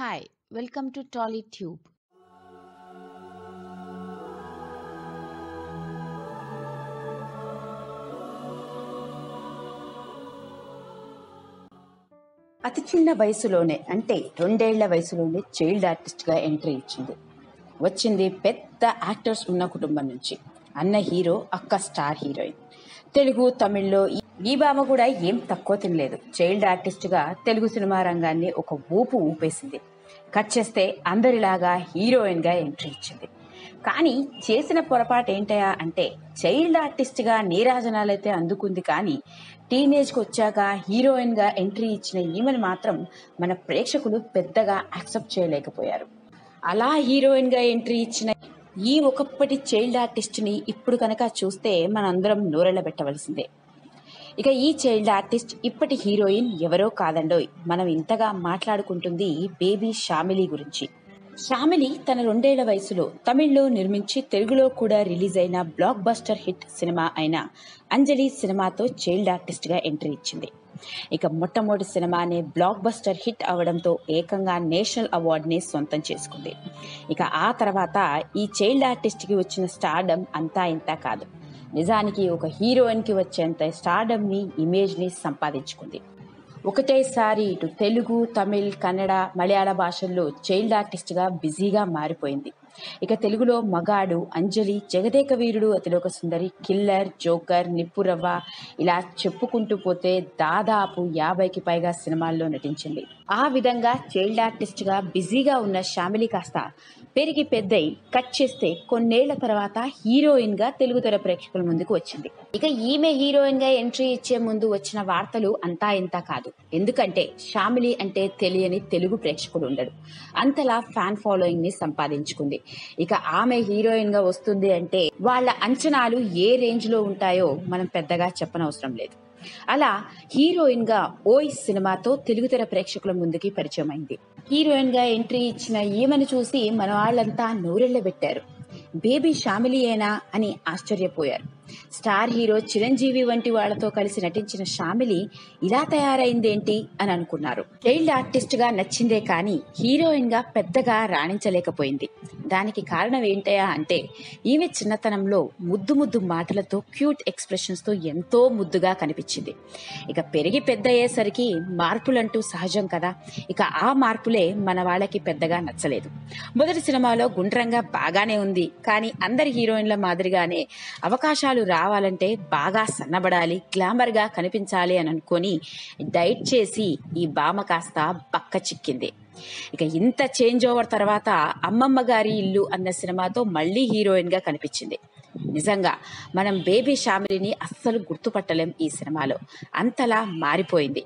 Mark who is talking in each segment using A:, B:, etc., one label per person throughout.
A: Hi, welcome to TollyTube.
B: అతి చిన్న వయసులోనే అంటే రెండేళ్ళ వయసులోనే చైల్డ్ ఆర్టిస్ట్గా ఎంట్రీ ఇచ్చింది. వచ్చింది పెద్ద యాక్టర్స్ ఉన్న కుటుంబం నుంచి. అన్న హీరో అక్క స్టార్ హీరోయిన్. తెలుగు తమిళ్ళో ఈ- ఈ బామ కూడా ఏం తక్కువ తినలేదు. చైల్డ్ ఆర్టిస్ట్గా తెలుగు సినిమా రంగాన్ని ఒక ఊపు ఊపేసింది. కట్ చేస్తే అందరిలాగా హీరోయిన్గా ఎంట్రీ ఇచ్చింది. కానీ చేసిన పొరపాటు ఏంటయా అంటే చైల్డ్ ఆర్టిస్ట్గా నీరాజనాలైతే అందుకుంది కానీ టీనేజ్కి వచ్చాక హీరోయిన్గా ఎంట్రీ ఇచ్చిన ఈమెను మాత్రం మన ప్రేక్షకులు పెద్దగా యాక్సెప్ట్ చేయలేకపోయారు. అలా హీరోయిన్గా ఎంట్రీ ఇచ్చిన ఈ ఒకప్పటి చైల్డ్ ఆర్టిస్ట్ని ఇప్పుడు కనుక చూస్తే మనందరం నూరెళ్ళ పెట్టవలసిందే ఇక ఈ చైల్డ్ ఆర్టిస్ట్ ఇప్పటి హీరోయిన్ ఎవరో కాదండోయ్. మనం ఇంతగా మాట్లాడుకుంటుంది బేబీ షామిలి గురించి. షామిలి తన రెండేళ్ళ వయసులో తమిళ్ళో నిర్మించి తెలుగులో కూడా రిలీజ్ అయిన బ్లాక్ బస్టర్ హిట్ సినిమా అయిన అంజలి సినిమాతో చైల్డ్ ఆర్టిస్ట్గా ఎంట్రీ ఇచ్చింది. ఇక మొట్టమొదటి సినిమానే బ్లాక్ బస్టర్ హిట్ అవడంతో ఏకంగా నేషనల్ అవార్డుని సొంతం చేసుకుంది. ఇక ఆ తర్వాత ఈ చైల్డ్ ఆర్టిస్ట్కి వచ్చిన స్టార్డమ్ అంతా ఇంత కాదు. నిజానికి ఒక హీరోయిన్కి వచ్చేంత స్టార్డమ్ని ఇమేజ్ని సంపాదించుకుంది. ఒకటేసారి ఇటు తెలుగు తమిళ్ కన్నడ మలయాళ భాషల్లో చైల్డ్ ఆర్టిస్ట్గా బిజీగా మారిపోయింది. ఇక తెలుగులో మగాడు అంజలి జగదేక వీరుడు అతిలోక సుందరి కిల్లర్ జోకర్ నిప్పురవ్వ ఇలా చెప్పుకుంటూ పోతే దాదాపు యాభైకి పైగా సినిమాల్లో నటించింది. ఆ విధంగా చైల్డ్ ఆర్టిస్ట్గా బిజీగా ఉన్న షామిలి కాస్త పెరిగి పెద్దయి కట్ చేస్తే కొన్నేళ్ళ తర్వాత హీరోయిన్గా తెలుగు తెర ప్రేక్షకుల ముందుకు వచ్చింది. ఇక ఈమె హీరోయిన్గా ఎంట్రీ ఇచ్చే ముందు వచ్చిన వార్తలు అంతా ఇంత కాదు. ఎందుకంటే షామిలి అంటే తెలియని తెలుగు ప్రేక్షకుడు ఉండడు. అంతలా ఫ్యాన్ ఫాలోయింగ్ని సంపాదించుకుంది. ఇక ఆమె హీరోయిన్గా వస్తుంది అంటే వాళ్ళ అంచనాలు ఏ రేంజ్లో ఉంటాయో మనం పెద్దగా చెప్పనవసరం లేదు. అలా హీరోయిన్గా ఓయ్ సినిమాతో తెలుగుతెర ప్రేక్షకుల ముందుకి పరిచయం అయింది హీరోయిన్గా ఎంట్రీ ఇచ్చిన ఈమెను చూసి మన వాళ్ళంతా నోరెళ్ళబెట్టారు బేబీ షామిలియేనా అని ఆశ్చర్యపోయారు. స్టార్ హీరో చిరంజీవి వంటి వాళ్ళతో కలిసి నటించిన షామిలి ఇలా తయారైందేంటి అని అనుకున్నారు. చైల్డ్ ఆర్టిస్ట్గా నచ్చిందే కానీ హీరోయిన్గా పెద్దగా రాణించలేకపోయింది. దానికి కారణం ఏంటయా అంటే ఈమె చిన్నతనంలో ముద్దు ముద్దు మాటలతో క్యూట్ ఎక్స్ప్రెషన్స్తో ఎంతో ముద్దుగా కనిపించింది. ఇక పెరిగి పెద్ద అయ్యేసరికి మార్పులంటూ సహజం కదా. ఇక ఆ మార్పులే మన వాళ్ళకి పెద్దగా నచ్చలేదు. మొదటి సినిమాలో గుండ్రంగా బాగానే ఉంది. కానీ అందరి హీరోయిన్ల మాదిరిగానే అవకాశాలు రావాలంటే బాగా సన్నబడాలి గ్లామర్గా కనిపించాలి అని అనుకొని డైట్ చేసి ఈ బామ కాస్త బక్క చిక్కింది. ఇక ఇంత చేంజ్ ఓవర్ తర్వాత అమ్మమ్మ గారి ఇల్లు అన్న సినిమాతో మళ్ళీ హీరోయిన్గా కనిపించింది. నిజంగా మనం బేబీ షామిలిని అస్సలు గుర్తుపట్టలేం ఈ సినిమాలో. అంతలా మారిపోయింది.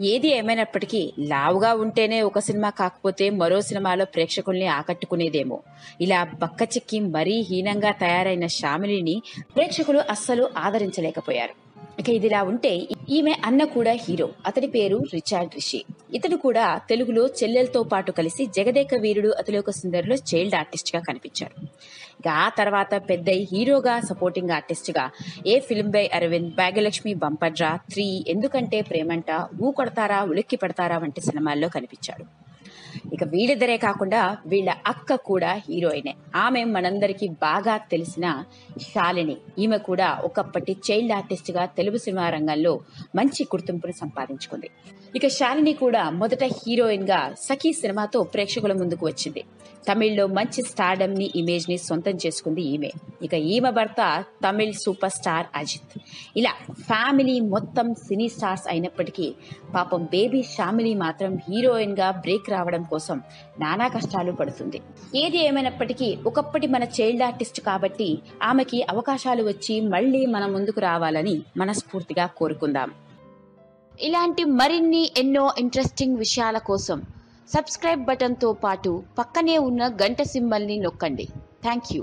B: ఏది ఏమైనప్పటికీ లావుగా ఉంటేనే ఒక సినిమా కాకపోతే మరో సినిమాలో ప్రేక్షకుల్ని ఆకట్టుకునేదేమో. ఇలా బక్క చిక్కి మరీ హీనంగా తయారైన షామిలిని ప్రేక్షకులు అస్సలు ఆదరించలేకపోయారు. ఇక ఇదిలా ఉంటే ఈమె అన్న కూడా హీరో. అతడి పేరు రిచార్డ్ రిషి. ఇతడు కూడా తెలుగులో చెల్లెలతో పాటు కలిసి జగదేక వీరుడు అతిలోక సుందరిలో చైల్డ్ ఆర్టిస్ట్గా కనిపించారు ఇక ఆ తర్వాత పెద్ద హీరోగా సపోర్టింగ్ ఆర్టిస్ట్గా a film by Aravind Bhagyalakshmi బంపడ్రా three ఎందుకంటే ప్రేమంట ఊ కొడతారా ఉలిక్కి పెడతారా వంటి సినిమాల్లో కనిపించాడు. ఇక వీళ్ళిద్దరే కాకుండా వీళ్ళ అక్క కూడా హీరోయినే. ఆమె మనందరికీ బాగా తెలిసిన శాలిని. ఈమె కూడా ఒకప్పటి చైల్డ్ ఆర్టిస్ట్గా తెలుగు సినిమా రంగంలో మంచి గుర్తింపును సంపాదించుకుంది. ఇక శాలిని కూడా మొదట హీరోయిన్గా సఖీ సినిమాతో ప్రేక్షకుల ముందుకు వచ్చింది. తమిళ్ళో మంచి స్టార్డమ్ని ఇమేజ్ని సొంతం చేసుకుంది ఈమె. ఇక ఈమె భర్త తమిళ్ సూపర్ స్టార్ అజిత్. ఇలా ఫ్యామిలీ మొత్తం సినీ స్టార్స్ అయినప్పటికీ పాపం బేబీ షామిలి మాత్రం హీరోయిన్గా బ్రేక్ రావడం కోసం నానా కష్టాలు పడుతుంది. ఏది ఏమైనప్పటికీ ఒకప్పటి మన చైల్డ్ ఆర్టిస్ట్ కాబట్టి ఆమెకి అవకాశాలు వచ్చి మళ్ళీ మన ముందుకు రావాలని మనస్ఫూర్తిగా కోరుకుందాం.
A: ఇలాంటి మరిన్ని ఎన్నో ఇంట్రెస్టింగ్ విషయాల కోసం సబ్స్క్రైబ్ బటన్తో పాటు పక్కనే ఉన్న గంట సింబల్ని నొక్కండి. Thank you